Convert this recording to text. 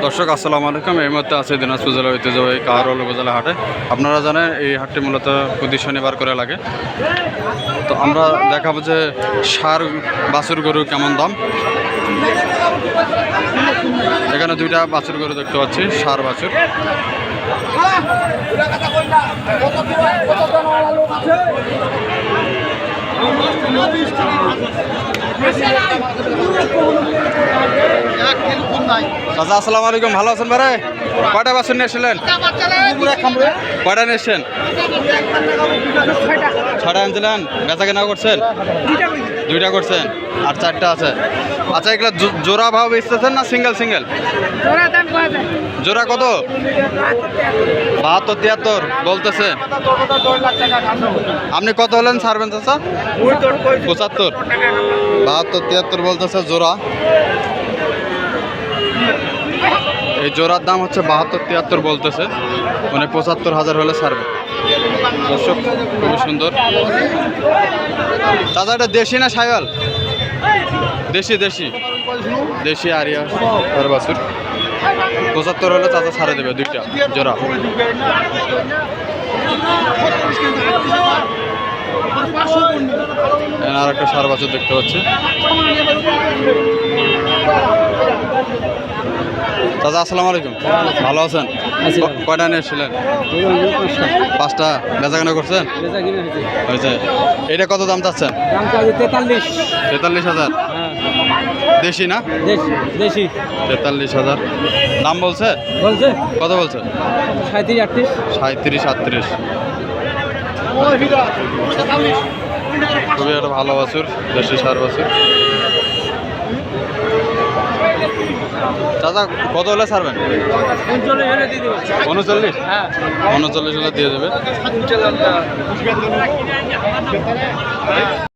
দর্শক, আসসালামু আলাইকুম। এই মুহূর্তে আছে দিনাজপুর জেলা ঐতিহ্যবাহী কাহারোল উপজেলা হাটে। আপনারা জানেন, এই হাটটি মূলত প্রতি শনিবার করে লাগে। তো আমরা দেখাবো যে সার, বাছুর গরু কেমন দাম। এখানে দুইটা বাছুর গরু দেখতে পাচ্ছি, সার বাছুর। চাচা আসসালামু আলাইকুম। ভালো আছেন ভাই? কয়টা বাছুর নিয়ে এসেছিলেন? কয়টা নিয়ে এসছেন? ছটা আনছিলেন? বেচা কেনা করছেন? দুইটা করছেন। আর চারটা আছে। আচ্ছা এগুলো জোড়া ভাব বেচতেছেন না সিঙ্গেল সিঙ্গেল? জোড়া কত? বাহাত্তর, তিয়াত্তর, বলতেছে। আপনি কত হলেন ছাড়বেন চাচা? পঁচাত্তর। বাহাত্তর, তিয়াত্তর বলতেছে জোড়া। এই জোড়ার দাম হচ্ছে বাহাত্তর, তিয়াত্তর বলতেছে। মানে পঁচাত্তর হাজার হলে ছাড়বে। দর্শক, খুবই সুন্দর। দাদা, এটা দেশি না সাইওয়াল? দেশি দেশি। দেশি আরিয়া আর বাছুর। পঁচাত্তর হলে চাচা ছাড়ে দেবে দুইটা জোড়া। আর একটা সার বাছুর দেখতে পাচ্ছি। দাদা আসসালামু আলাইকুম। ভালো আছেন? কয়টা নিয়ে এসেছিলেন? পাঁচটা। বেচাকেনা করছেন? হয়েছে। এটা কত দাম চাচ্ছেন? তেতাল্লিশ। তেতাল্লিশ হাজার। হ্যাঁ। দেশি না? দেশি। তেতাল্লিশ হাজার। দাম বলছে? বলছে? কত বলছে? সাঁত্রিশ আটত্রিশ। সাঁত্রিশ আটত্রিশ। খুবই একটা ভালো বাছুর দেশি সার বাছুর। দাদা কত হলে ছাড়বেন? উনচল্লিশ হ্যাঁ। উনচল্লিশ হলে দিয়ে দেবে।